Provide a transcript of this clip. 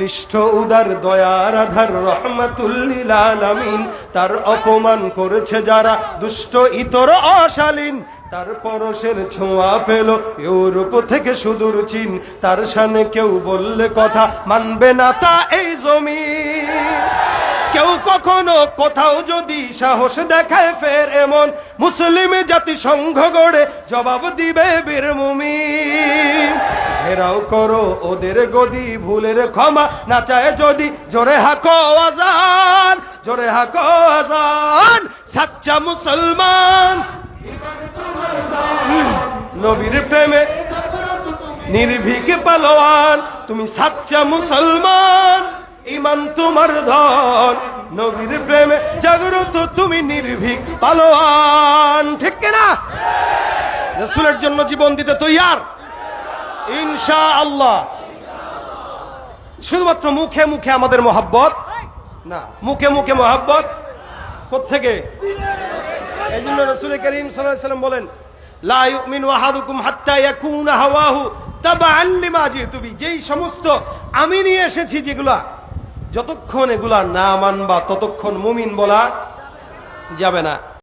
নিষ্ঠ উদার দয়ার আধার রহমাতুল্লিল তার অপমান করেছে যারা দুষ্ট, ইতর, অশালীন। তার পরশের ছোঁয়া পেল ইউরোপ থেকে সুদূর চীন। তার সামনে কেউ বললে কথা মানবে না তা এই জমি কেউ কখনো কোথাও যদি সাহস দেখায় ফের এমন মুসলিম জাতি সংঘ গড়ে জবাব দিবে বীর মুমিন। ঘেরাও করো ওদের গদি, ভুলের ক্ষমা না চায় যদি। জোরে হাকো আজান, জোরে হাকো আজান, সাচ্চা মুসলমান। নবীর প্রেমে নির্ভীক পালোয়ান, তুমি সাচ্চা মুসলমান, ইমান তোমার ধন। নবীর প্রেমে জাগ্রত তুমি নির্ভীক পালোয়ান, ঠিক না রসুলের জন্য জীবন দিতে তৈয়ার। ইনশা আল্লাহ শুধুমাত্র মুখে মুখে আমাদের মহাব্বত? না, মুখে মুখে মহাব্বত? কোথেকে এই জন্য রসুল করিম সাল্লাম বলেন যেই সমস্ত আমি নিয়ে এসেছি যেগুলা, যতক্ষণ এগুলা না মানবা, ততক্ষণ মুমিন বলা যাবে না।